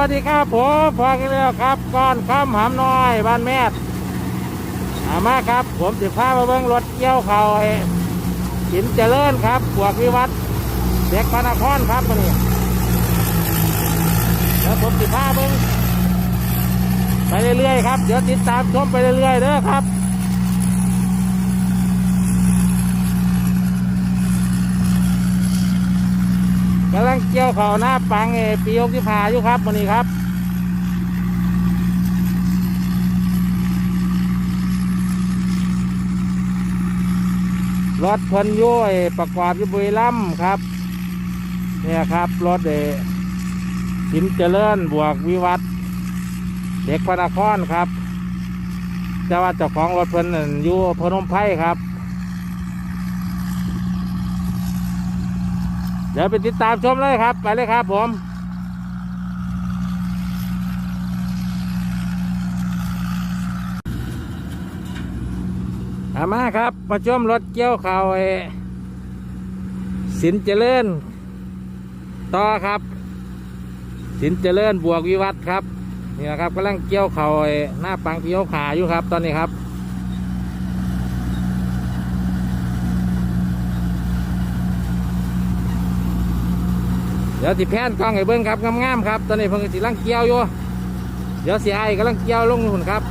วัสดีครับผมพอกันแล้วครับก้อนข้ามหำน้อยบ้านแม่อามาครับ ผมสิพามาเบิ้งรถเกี่ยวเขาอ้หินเจริญครับบวกวิวัฒน์เด็กพระนครครับมานี่แล้วผมสิพาเบิ้งไปเรื่อยๆครับ เดี๋ยวติดตามชมไปเรื่อยๆเด้อครับ กำลังเกี่ยวเขาหน้าปังเอปียกที่พาอยู่ครับวันนี้ครับรถพันยุ่ยประกอบอยู่บุรีรัมครับ เนี่ยครับรถเอหินเจริญบวกวิวัฒเด็กพระนครครับ แต่ว่าเจ้าของรถเพิ่นนั่นอยู่พนมไพรครับ ดี๋ยวไปติดตามชมเลยครับ ไปเลยครับผมอามาครับมาชมรถเกี่ยวเขาวไอ้สินเจริญ ต่อครับ สินเจริญบวกวิวัฒนครับนี่นะครับกำลังเกี่ยวเขาวไอ้หน้าปังที่เขาขาอยู่ครับ ตอนนี้ครับ เดี๋ยวสิแพนกล้องให้เบิ้งครับงามๆครับ ตอนนี้เพิ่งสิลังเกี่ยวอยู่ เดี๋ยวเสียไอ้กำลังเกี่ยวลงหุ่นครับ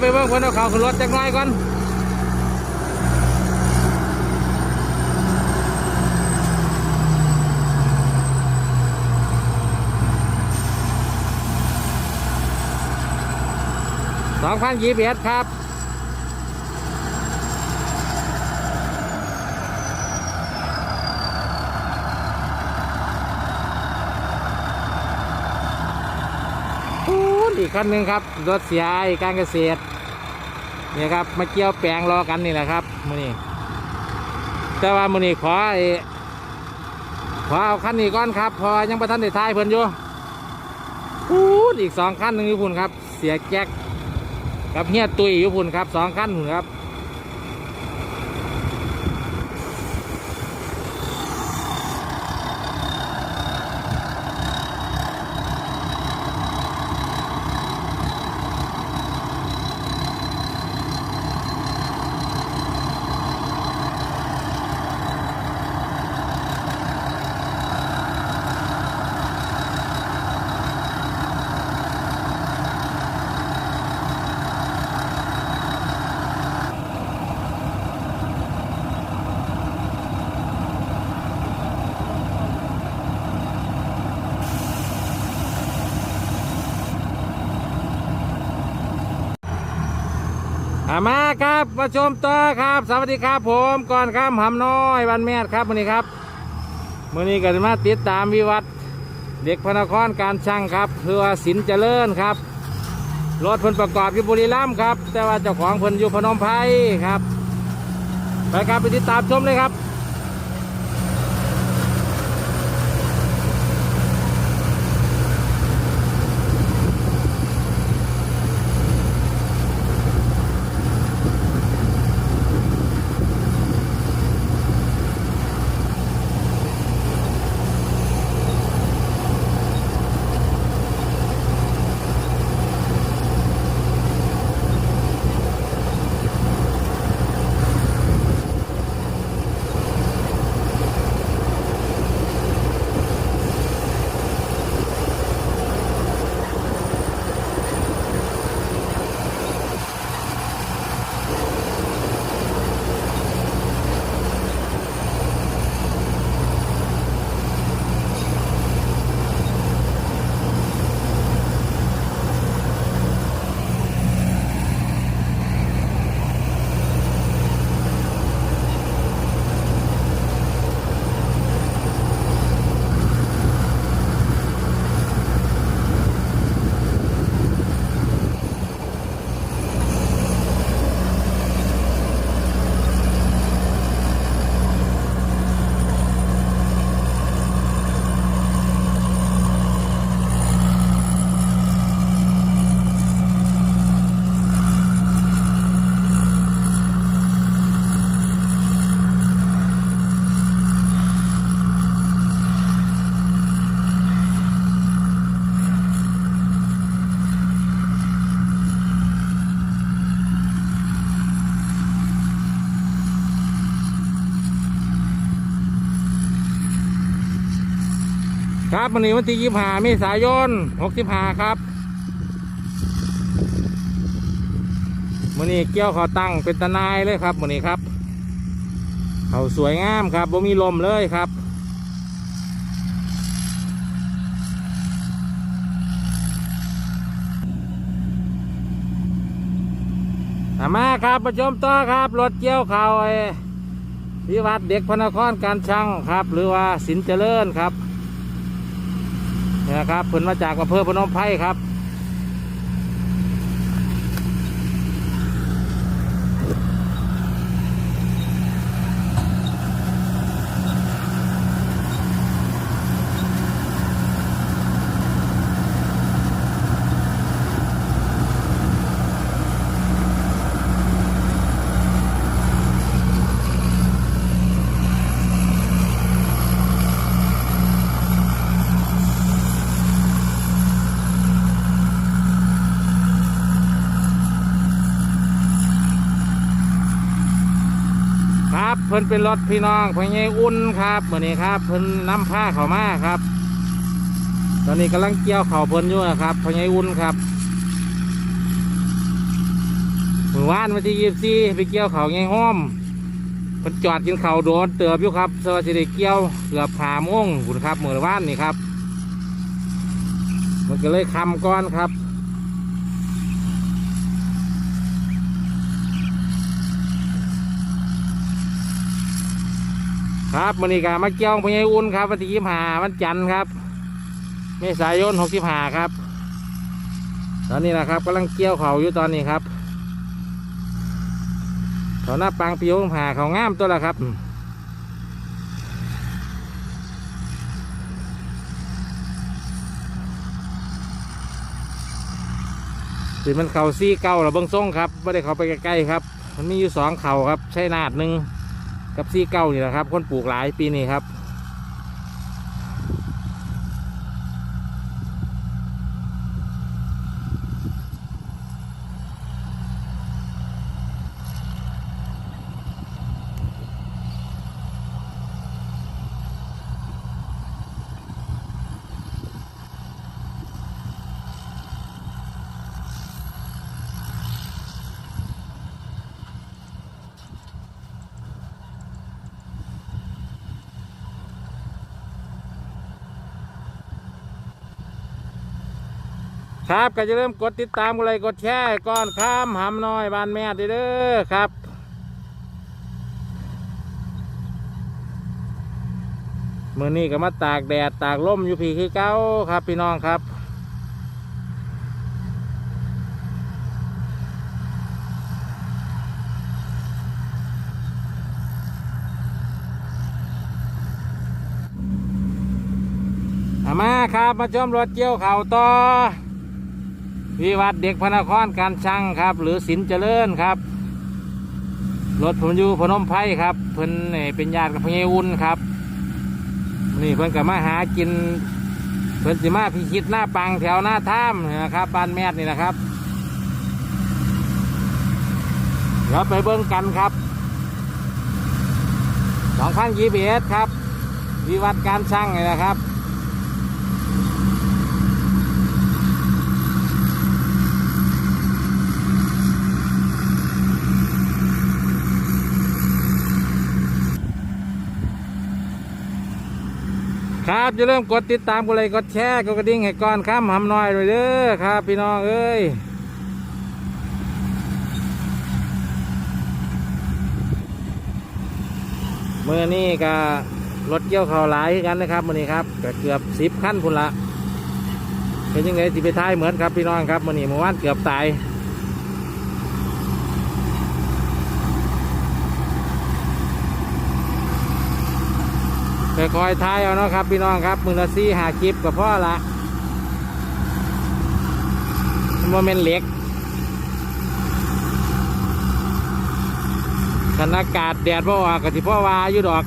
ไปบไปเบิ้งคนเอาเขาขึ้นรถจักหน่อยก่อนสองพันยี่สิบเอ็ดครับโอ้ยอีกคันหนึ่งครับ รถเสียการเกษตร นี่ยครับมาเกี่ยวแปลงรอกันนี่แหละครับมือนี้แต่ว่ามือนี้ขอไอ้ขอเอาขั้นนี้ก่อนครับพอยังประทันเด้ทายเพิ่นอยู่พูดอีกสองคันหนึ่งยู่พุ่นครับ เสียแจ็คกับเฮียตุยยู่พุ่นครับสองคันพุ่นครับ มาครับมาชมต่อครับ สวัสดีครับผมก่อนข้ามหำน้อยวันแม่ครับวันนี้ครับมื่อนี้ก็จะมาติดตามวิวัฒน์เด็กพระนครการช่างครับเพื่อสินเจริญครับรถเพิ่นประกอบอยู่บุรีรัมย์ครับ แต่ว่าเจ้าของเพิ่นอยู่พนมไพรครับไปครับไปติดตามชมเลยครับ ครับวันนี้วันที่ยี่ห้าเมษายนหกสิบห้าครับวันนี้เกี่ยวขาตั้งเป็นตะนายเลยครับวันนี้ครับเขาสวยงามครับบ่มีลมเลยครับมาครับประชมต่อครับรถเกี่ยวเขาวไอ้วิวัฒน์เด็กพนครการช่างครับ หรือว่าสินเจริญครับ นี่ยครับเพิ่นมาจากอำเภอพนมไพรครับ เพิ่นเป็นรถพี่น้องพ่อใหญ่อุ่นครับเหมือนนี้ครับ เพิ่นน้ำผ้าเขามาครับ ตอนนี้กำลังเกี่ยวเข่าเพิ่นอยู่นะครับพ่อใหญ่อุ่นครับเมื่อวานวันที่ยี่สี่ไปเกี่ยวเขาวไงห้อมเพิ่นจอดกินเข่าโดนเตือบอยู่ครับสวัสดีเกี่ยวเกือบผ่าโมงคุณครับเมื่อวานนี่ครับมันก็เลยคำก้อนครับ ครับมันนี้กามาเกี่ยวพญายอุ่นครับวันที่ยี่ห้าวันจันทร์ครับ เมษายนหกสิบห้าครับ ตอนนี้นะครับกำลังเกี่ยวเขาอยู่ตอนนี้ครับเขาหน้าปังปีหกห้าเขางามตัวละครับสิมันเข่าซี่เก่าหรือเบิ้งส่งครับไม่ได้เขาไปใกล้ๆครับ มันมีอยู่สองเข่าครับใช้นาดหนึ่ง กับซี่เก้านี่แหละครับ คนปลูกหลายปีนี้ครับ ครับก็จะเริ่มกดติดตามกดไลค์กดแชร์ก่อนข้ามหำน้อยบ้านแม่เด้อครับมือนี้ก็มาตากแดดตากลมอยู่พี่คือเก้าครับ พี่น้องครับ มาครับมาชมรถเกี่ยวเข่าวต่อ วิวัฒเด็กพระนครการช่างครับ หรือสินเจริญครับรถผมอยู่พนมไพรครับ เพิ่นนี่เป็นญาติกับพญอุ่นครับ นี่เพิ่นก็มาหากิน เพิ่นสิมาพิชิตหน้าปังแถวหน้าถ้ำนะครับบ้านแมดนี่นะครับเราไปเบิ้งกันครับสองพันยีบีเอสครับ วิวัฒการช่างนี่นะครับ ครับอย่าลืมกดติดตามกดไลค์กดแชร์กดกระดิ่งให้ก่อนข้ามหำน้อยด้วยเด้อครับ พี่น้องเอ้ยเมื่อนี้ก็รถเกี่ยวเขาวหลายกันนะครับมื่อนี้ครับกเกือบสิบขั้นพุ่นละเป็นยังไงสิไปท้ายเหมือนครับพี่น้องครับมื่อนี้เมื่อวานเกือบตาย ค่อยๆทายเอาเนาะครับ พี่น้องครับ มือละซี่หาคลิปกับพ่อละโมเมนต์เล็กขนอากาศแดดบ่ออกกับที่พ่อวาอยู่ดอก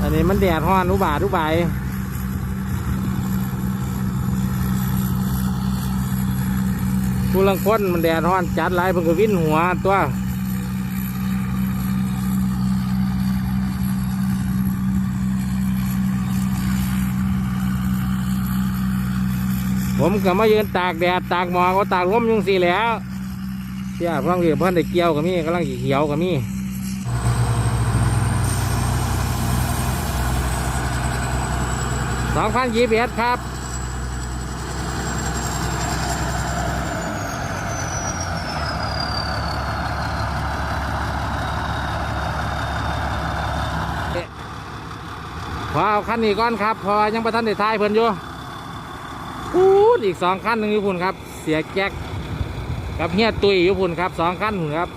อันนี้มันแดดห้อนอุบาทอุบายผู้ลังคนมันแดดห้อนจัดไรเพิ่งก็วิ่นหัวตัว ผมก็มายืนตากแดดตากหมอกก็ตากลมยุงสีแล้วเสียเพิ่งเรียเพิ่นได้เกี่ยวกับมี่กำลังเขียวกับมี่สองพันยี่สิบเอ็ดครับพอเอาคันนี้ก่อนครับ พอยังประทันได้ทายเพิ่นอยู่ อีกสองคันหนึ่งอยู่พุ่นครับ เสียแจ็คกับเฮียตุยอยู่พุ่นครับสองคันหุ่นครับ